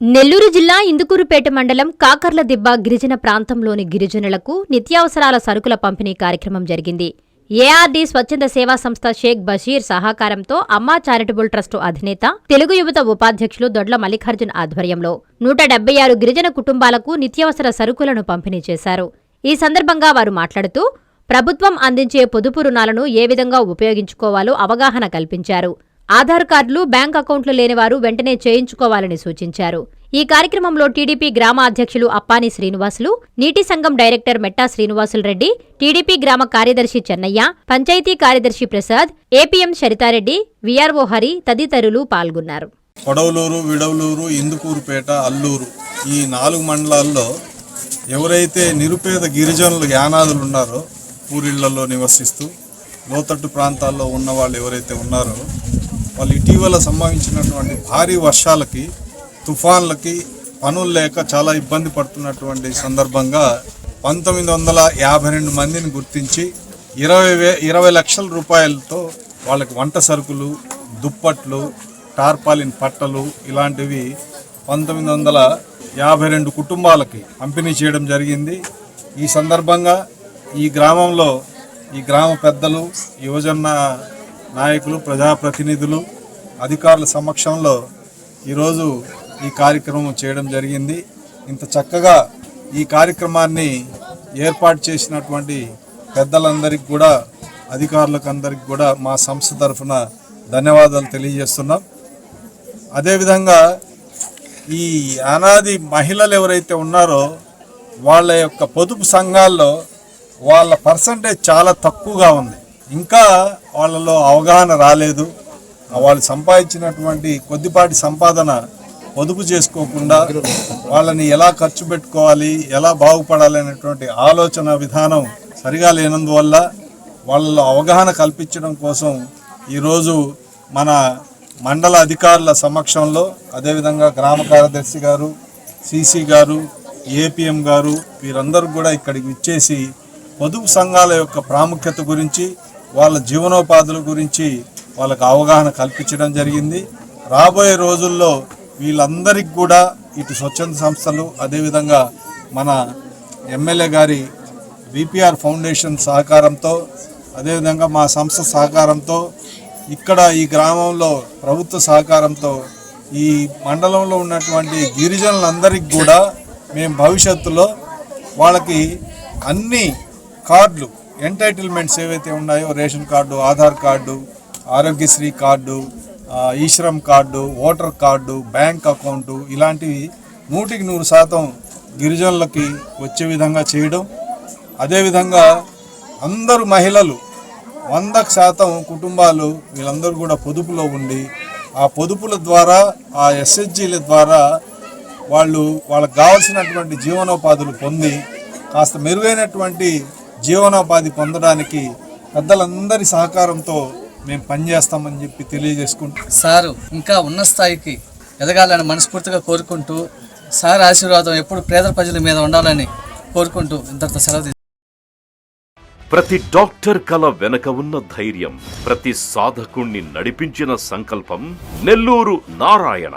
నెల్లూరు జిల్లా ఇందుకూరుపేట మండలం కాకర్ల దిబ్బ గిరిజన ప్రాంతంలోని గిరిజనులకు నిత్యావసరాల సరుకుల పంపిణీ కార్యక్రమం జరిగింది. ఏఆర్డీ స్వచ్ఛంద సేవా సంస్థ షేక్ బషీర్ సహకారంతో అమ్మా చారిటబుల్ ట్రస్టు అధినేత తెలుగు యువత ఉపాధ్యక్షులు దొడ్ల మల్లికార్జున్ ఆధ్వర్యంలో నూట డెబ్బై ఆరు గిరిజన కుటుంబాలకు నిత్యావసర సరుకులను పంపిణీ చేశారు. ఈ సందర్భంగా వారు మాట్లాడుతూ ప్రభుత్వం అందించే పొదుపు రుణాలను ఏ విధంగా ఉపయోగించుకోవాలో అవగాహన కల్పించారు. ఆధార్ కార్డులు బ్యాంక్ అకౌంట్లు లేనివారు వెంటనే చేయించుకోవాలని సూచించారు. ఈ కార్యక్రమంలో టీడీపీ గ్రామ అధ్యక్షులు అప్పాని శ్రీనివాసులు నీటి సంఘం డైరెక్టర్ మెట్టా శ్రీనివాసులు రెడ్డి టీడీపీ గ్రామ కార్యదర్శి చెన్నయ్య పంచాయతీ కార్యదర్శి ప్రసాద్ ఏపీఎం సరితారెడ్డి విఆర్ఓ హరి తదితరులు పాల్గొన్నారు. కొడవలూరు విడవలూరు ఇందుకూరుపేట అల్లూరు ఈ నాలుగు మండలాల్లో ఎవరైతే నిరుపేద గిరిజనులు యానాదులు ఉన్నారో ఊరిళ్ళలో నివసిస్తూ లోతట్టు ప్రాంతాల్లో ఉన్న వాళ్ళు ఎవరైతే ఉన్నారో వాళ్ళు ఇటీవల సంభవించినటువంటి భారీ వర్షాలకి తుఫాన్లకి పనులు లేక చాలా ఇబ్బంది పడుతున్నటువంటి సందర్భంగా పంతొమ్మిది వందల యాభై రెండు మందిని గుర్తించి ఇరవై వే ఇరవై లక్షల రూపాయలతో వాళ్ళకి వంట సరుకులు దుప్పట్లు టార్పాలిన్ పట్టలు ఇలాంటివి పంతొమ్మిది వందల యాభై రెండు కుటుంబాలకి పంపిణీ చేయడం జరిగింది. ఈ సందర్భంగా ఈ గ్రామంలో ఈ గ్రామ పెద్దలు యువజన నాయకులు ప్రజాప్రతినిధులు అధికారుల సమక్షంలో ఈరోజు ఈ కార్యక్రమం చేయడం జరిగింది. ఇంత చక్కగా ఈ కార్యక్రమాన్ని ఏర్పాటు చేసినటువంటి పెద్దలందరికీ కూడా అధికారులకు అందరికి కూడా మా సంస్థ తరఫున ధన్యవాదాలు తెలియజేస్తున్నాం. అదేవిధంగా ఈ అనాది మహిళలు ఎవరైతే ఉన్నారో వాళ్ళ యొక్క పొదుపు సంఘాల్లో వాళ్ళ పర్సంటేజ్ చాలా తక్కువగా ఉంది. ఇంకా వాళ్ళలో అవగాహన రాలేదు. వాళ్ళు సంపాదించినటువంటి కొద్దిపాటి సంపాదన పొదుపు చేసుకోకుండా వాళ్ళని ఎలా ఖర్చు పెట్టుకోవాలి ఎలా బాగుపడాలి అనేటువంటి ఆలోచన విధానం సరిగా లేనందువల్ల వాళ్ళలో అవగాహన కల్పించడం కోసం ఈరోజు మన మండల అధికారుల సమక్షంలో అదేవిధంగా గ్రామ కార్యదర్శి గారు సిసి గారు ఏపీఎం గారు వీరందరూ కూడా ఇక్కడికి ఇచ్చేసి పొదుపు సంఘాల యొక్క ప్రాముఖ్యత గురించి వాళ్ళ జీవనోపాధుల గురించి వాళ్ళకు అవగాహన కల్పించడం జరిగింది. రాబోయే రోజుల్లో వీళ్ళందరికీ కూడా ఇటు స్వచ్ఛంద సంస్థలు అదేవిధంగా మన ఎమ్మెల్యే గారి విపిఆర్ ఫౌండేషన్ సహకారంతో అదేవిధంగా మా సంస్థ సహకారంతో ఇక్కడ ఈ గ్రామంలో ప్రభుత్వ సహకారంతో ఈ మండలంలో ఉన్నటువంటి గిరిజనులందరికీ కూడా మేము భవిష్యత్తులో వాళ్ళకి అన్ని కార్డులు ఎంటైటిల్మెంట్స్ ఏవైతే ఉన్నాయో ration card Aadhaar card Aarogyasri card eShram card voter card bank account ఇలాంటివి నూటికి నూరు శాతం గిరిజనులకి వచ్చే విధంగా చేయడం. అదేవిధంగా అందరు మహిళలు వందకు శాతం కుటుంబాలు వీళ్ళందరూ కూడా పొదుపులో ఉండి ఆ పొదుపుల ద్వారా ఆ ఎస్హెచ్జీల ద్వారా వాళ్ళు వాళ్ళకు కావాల్సినటువంటి జీవనోపాధులు పొంది కాస్త మెరుగైనటువంటి జీవనోపాధి పొందడానికి పెద్దలందరి సహకారంతో మేము పనిచేస్తామని చెప్పి తెలియజేసుకుంటూ సారు ఇంకా ఉన్న స్థాయికి ఎదగాలని మనస్ఫూర్తిగా కోరుకుంటూ సార్ ఆశీర్వాదం ఎప్పుడు పేద ప్రజల మీద ఉండాలని కోరుకుంటూ ఇంతటితో సెలవు. ప్రతి డాక్టర్ కల వెనక ఉన్న ధైర్యం ప్రతి సాధకుణ్ణి నడిపించిన సంకల్పం నెల్లూరు నారాయణ